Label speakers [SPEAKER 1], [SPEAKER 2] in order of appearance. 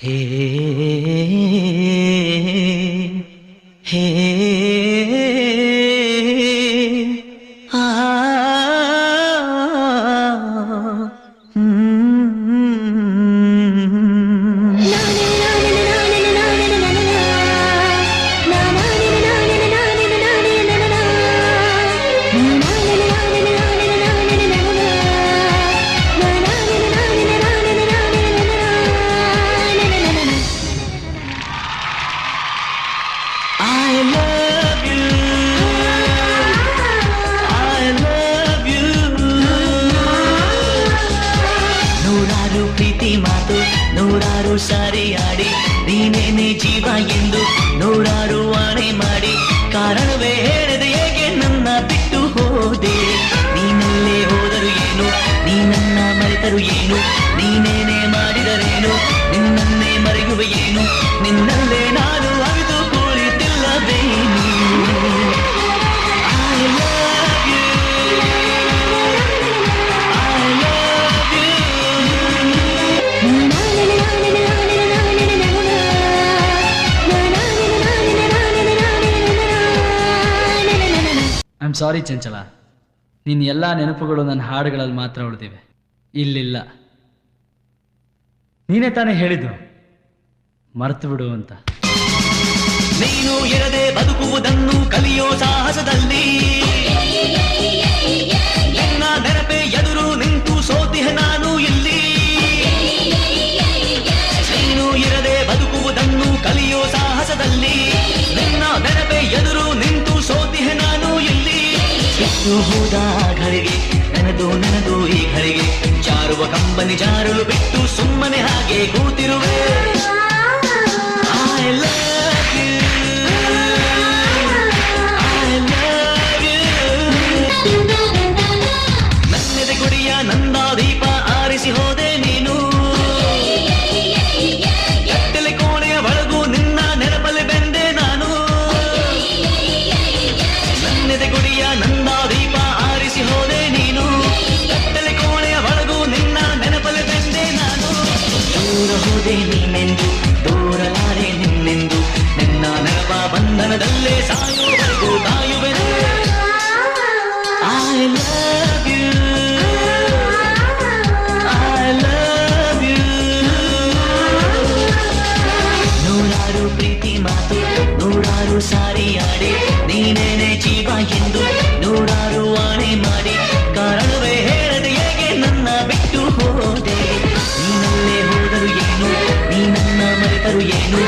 [SPEAKER 1] Hey, hey. ಪ್ರೀತಿ ಮಾತು ನೂರಾರು ಸಾರಿ ಆಡಿ, ನೀನೇನೆ ಜೀವ ಎಂದು ನೂರಾರು ಆಣೆ ಮಾಡಿ. ಕಾರಣವೇ ಹೇಳದೆ ಹೇಗೆ ನನ್ನ ಬಿಟ್ಟು ಹೋದೆ? ನೀನಲ್ಲೇ ಹೋದರು ಏನು? ನೀನನ್ನ ಮರೆತರು ಏನು?
[SPEAKER 2] ಐ ಸಾರಿ ಚಂಚಲ ನಿನ್ನ ಎಲ್ಲ ನೆನಪುಗಳು ನನ್ನ ಹಾಡುಗಳಲ್ಲಿ ಮಾತ್ರ ಉಳಿದಿವೆ. ಇಲ್ಲಿಲ್ಲ. ನೀನೇ ತಾನೇ ಹೇಳಿದ್ದು. ಮರೆತು ಬಿಡು ಅಂತ.
[SPEAKER 1] ನೀನು ಇರದೆ ಬದುಕುವುದನ್ನು ಕಲಿಯೋ ಸಾಹಸದಲ್ಲಿ. ಹೋದ ಘಳಿಗೆ ನನದು ನನದು ಈ ಘಳಿಗೆ. ಜಾರುವ ಕಂಬನಿ ಜಾರಲು ಬಿಟ್ಟು ಸುಮ್ಮನೆ ಹಾಗೆ ಕೂತಿರುವೆ. ಬಂಧನದಲ್ಲೇ ಸಾಯುವರೆಗೂ ಕಾಯುವೆನು. I love you I love you ನೂರಾರು ಪ್ರೀತಿ ಮಾತು, ನೂರಾರು ಸಾರಿ ಆಡಿ, ನೀನೇನೆ ಜೀವ ಎಂದು ನೂರಾರು ಆಣೆ ಮಾಡಿ, ಕಾರಣವೇ ಹೇಳದೆ ಹೇಗೆ ನನ್ನ ಬಿಟ್ಟು ಹೋದೆ? ನೀನಲ್ಲೇ ಹೋದರು ಏನು ನೀ ನನ್ನ ಮರೆತರು ಏನು?